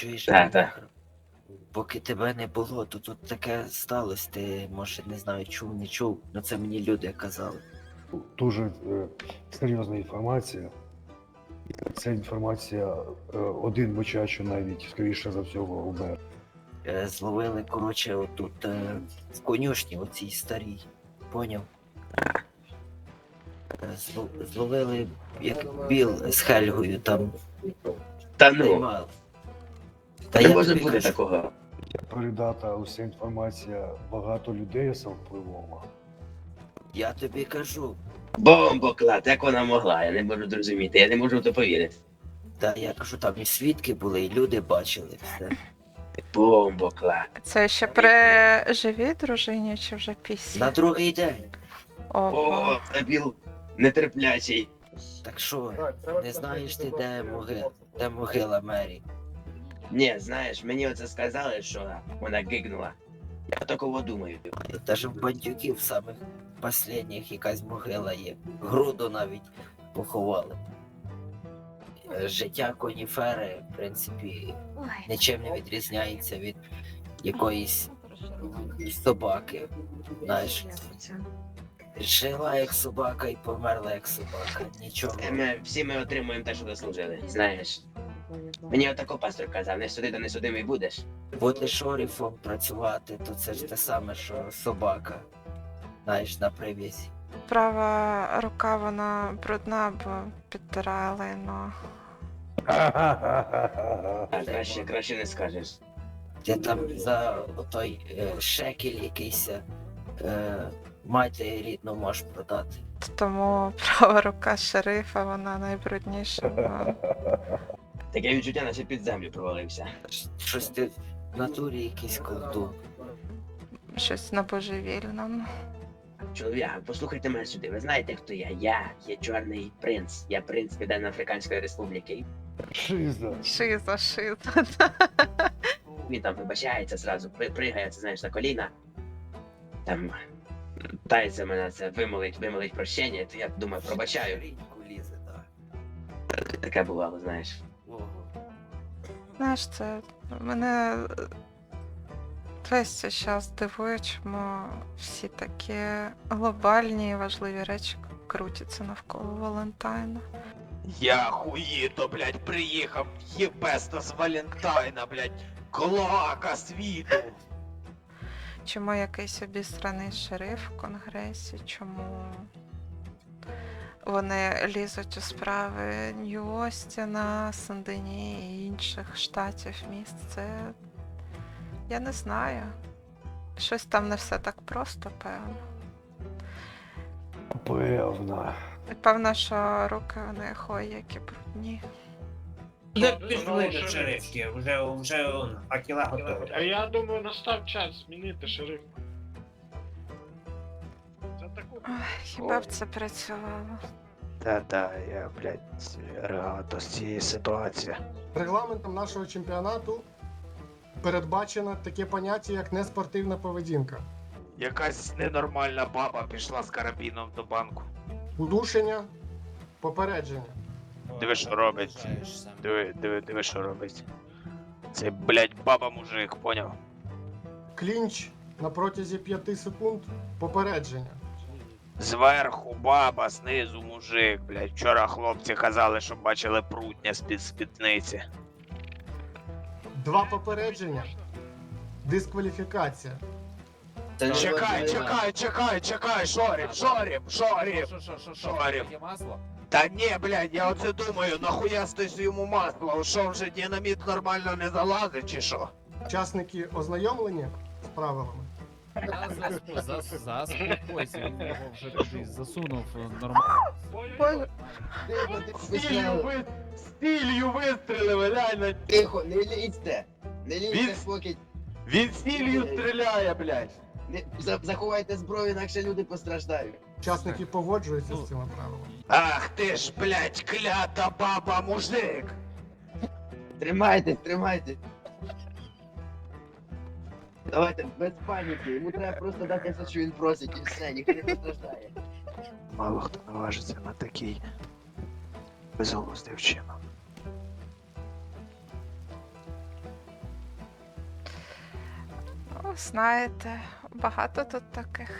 Чуєш, Так, так. Поки тебе не було, то тут таке сталося. Ти, може, не знаю, чув, не чув, але це мені люди казали. Дуже е, серйозна інформація. Ця інформація е, один мочачу навіть, скоріше за всього, убере. Е, Зловили, коротше, отут е, в конюшні, оцій старій. Поняв? Е, зло- Зловили, як біл з Хельгою там Та ну, наймали. Та не я може бути такого. Передата уся інформація багато людей самовпливома. я тобі кажу. Бомбоклад, як вона могла, я не можу зрозуміти, я не можу в це повірити. Та я кажу, там і свідки були, і люди бачили все. Бомбоклад. Це ще при живій дружині чи вже після? На другий день. Ого. О, це біл нетерплячий. Так що, не знаєш ти, де могила, де могила Мері? Ні, знаєш, мені оце сказали, що вона гигнула. Я такого думаю. Даже в бандюків самих последніх якась могила є. Груду навіть поховали. Е, Життя коніфери, в принципі, нічим не відрізняється від якоїсь собаки. Знаєш, жила як собака і померла як собака. Нічого. Е, Ми, всі ми отримуємо те, що заслужили. Знаєш. Мені отако пастор казав, не суди, то не судимий будеш. Бути шоріфом працювати, то це ж те саме, що собака. Знаєш, на прив'язі. Права рука вона брудна, бо підтирає лайно. А краще, краще не скажеш. Ти там за той е, шекель якийсь е, мати рідну можеш продати. Тому права рука шерифа, вона найбрудніша. бо Таке відчуття, наче під землю провалився. Щось ти в натурі якийсь колдун. Щось на божевільному. Чоловіка, послухайте мене сюди. Ви знаєте, хто я? Я є чорний принц. Я принц Південно-Африканської Республіки. Шиза. Шиза, шиза. Він там вибачається зразу, при- пригає, це знаєш, на коліна. Там тається мене це вимолить, вимолить прощення, то я думаю, пробачаю. Лізе, так. Таке бувало, знаєш. Знаєш, це мене е, весь цей час дивує, чому всі такі глобальні і важливі речі крутяться навколо Валентайна. Я хуїто, блядь, приїхав єбеста з Валентайна, блядь, клака світу. Чому якийсь обістраний шериф в конгресі? Чому вони лізуть у справи Нью-Остіна, Сен-Дені і інших штатів міст? Це я не знаю. Щось там не все так просто, певно. Певна. І Певно, що руки у них ой, які брудні. Не пішли до шерифки, вже, вже он, факела готові. А я думаю, настав час змінити шериф. Ой, хіба б це працювало? Та-да, я, блядь, регато з цієї ситуації. Регламентом нашого чемпіонату передбачено таке поняття, як неспортивна поведінка. Якась ненормальна баба пішла з карабіном до банку. Удушення, попередження. Диви, що робить. Диви, диви, диви, що робить. Це, блядь, баба мужик, поняв? Клінч на протязі 5 секунд, попередження. Зверху баба, знизу мужик, блядь. Вчора хлопці казали, що бачили прутня з-під спідниці. Два попередження, дискваліфікація. Не Чекай, чекай, чекай, чекай, шорів, шорів, шорів. Шорів. Та ні, блядь, я оце думаю, нахуя стись йому масло, що вже динаміт нормально не залазить чи що? Учасники ознайомлені з правилами. Заспокойся, він його вже кудись засунув нормально. Боже, Стілью ви... Стілью вистрілили, реально. Тихо, не лізьте! Не Він- поки Він стілью стріляє, блядь. не заховайте зброю, інакше люди постраждають. Учасники погоджуються з цими правилами. Ах ти ж, блядь, клята баба мужик. Тримайтесь, тримайтесь. Давайте, без паніки, йому треба просто дати все, що він просить, і все, ніхто не постраждає. Мало хто наважиться на такий безголосний вчинок. знаєте, багато тут таких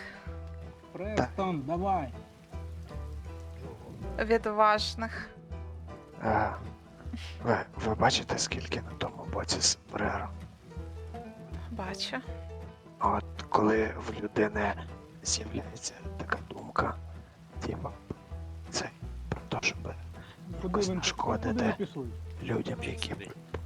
Престон, давай. відважних. А, ви, ви бачите, скільки на тому боці сомбреро? Бачу. От коли в людини з'являється така думка, типа, це про те, щоб якось нашкодити людям, які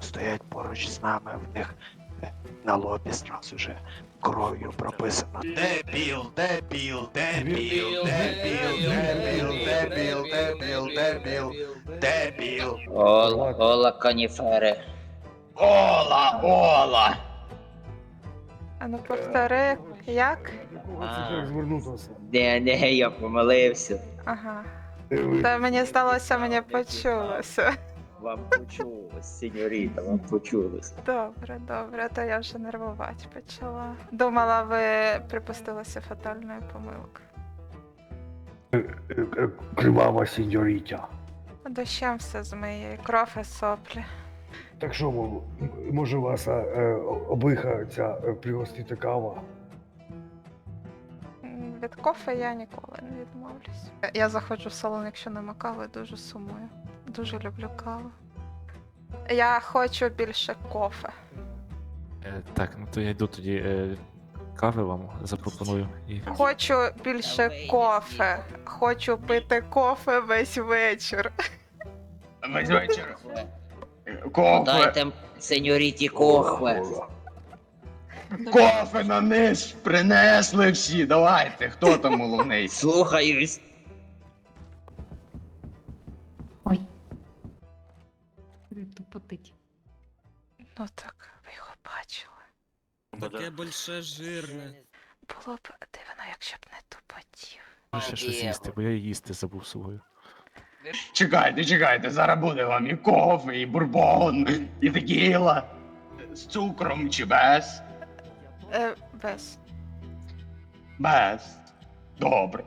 стоять поруч з нами, в них е, на лобі зразу же кров'ю прописано. Дебіл, дебіл, дебіл, дебіл, дебіл, дебіл, дебіл, дебіл, дебіл. Ола, ола каніфери. Ола, ола! А ну повтори, як? Як звернутися. Не, не, я помилився. Ага. Та мені здалося, мені почулося. Вам почулось, сеньоріта, вам почулось. Добре, добре, то я вже нервувати почала. Думала, ви припустилися фатальної помилки. е, е, Кривава сеньорітя. Дощем все змиє, і кров і соплі. Так що, може вас е, е, обиха ця е, пригостити кава? Від кофе я ніколи не відмовлюсь. Я заходжу в салон, якщо нема кави, дуже сумую. Дуже люблю каву. Я хочу більше кофе. Е, так, ну то я йду тоді е, кави вам запропоную. І... Хочу більше кофе. Хочу пити кофе весь вечір. Весь вечір. Кофе, Дайте сеньоріті кохве. кофе на низ принесли всі, давайте, хто там головний? Слухаюсь. Тупотить. Ну так, ви його бачили. Таке більше жирне. Було б дивно, якщо б не тупотів. Ще щось їсти, бо я їсти забув свою. Чекайте, чекайте, зараз буде вам і кофе, і бурбон, і текіла. З цукром чи без? Е, без. Без. Добре.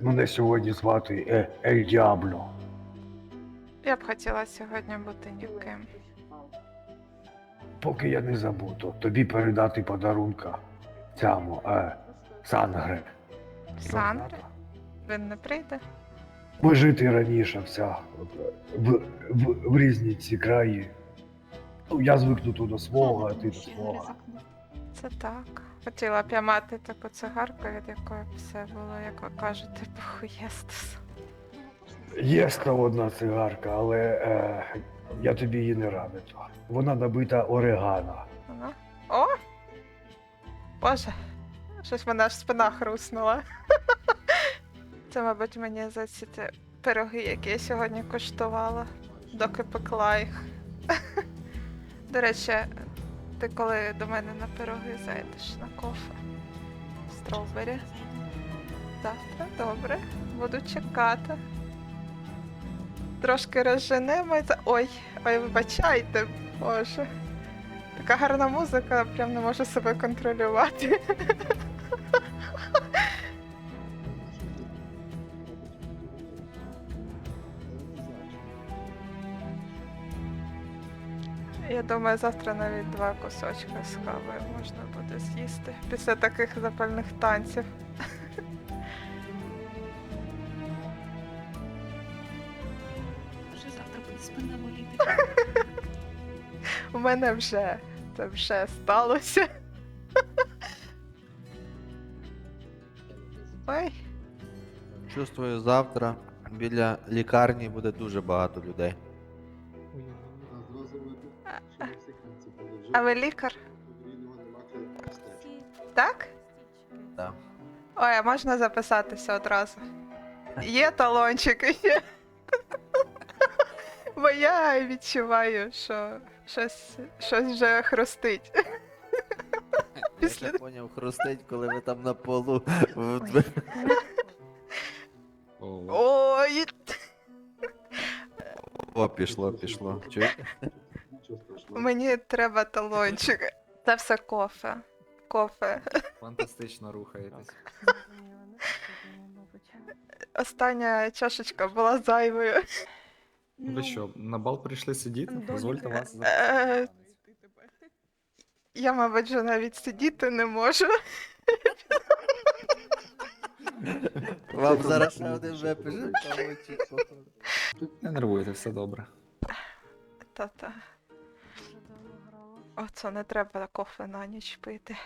Мене сьогодні звати е, Ель Діабло. Я б хотіла сьогодні бути ніким. Поки я не забуду, тобі передати подарунка цьому е, Сангре. Сандри? Він не прийде? Бо жити раніше вся е, в, в, в різні ці краї. Ну, я звикну до свого, а ти до свого. Це так. Хотіла б я мати таку цигарку, від якої б все було, як ви кажете, похуєстус. Є ста одна цигарка, але е, я тобі її не раджу. Вона набита орегано. О! Боже, щось мене аж спина хруснула. Це, мабуть, мені за ці пироги, які я сьогодні куштувала, доки пекла їх. До речі, ти коли до мене на пироги зайдеш на кофе? Стровбері. Завтра, добре, буду чекати. Трошки розженемося. Ой, ой, вибачайте, боже. Така гарна музика, прям не можу себе контролювати. Я думаю, завтра навіть два кусочки з кавою можна буде з'їсти після таких запальних танців. Вже завтра буде спина боліти. У мене вже це вже сталося. Ой, Чувствую, завтра біля лікарні буде дуже багато людей. А ви лікар? Так? Да. Ой, а можна записатися одразу? Є талончики є. Бо я відчуваю, що щось, щось вже хрустить. Я Після- ще поняв хрустить, коли ви там на полу. Ой. Ой, О, пішло, пішло. Чуєте? Мені треба талончик. Це все кофе. Кофе. Фантастично рухаєтесь. Остання чашечка була зайвою. Ну, на бал прийшли сидіти? Дозвольте Е, Я, мабуть, вже навіть сидіти не можу. Вам зараз ще один випише. Не нервуйте, все добре. Та-та. Оце не треба кофе на ніч пити.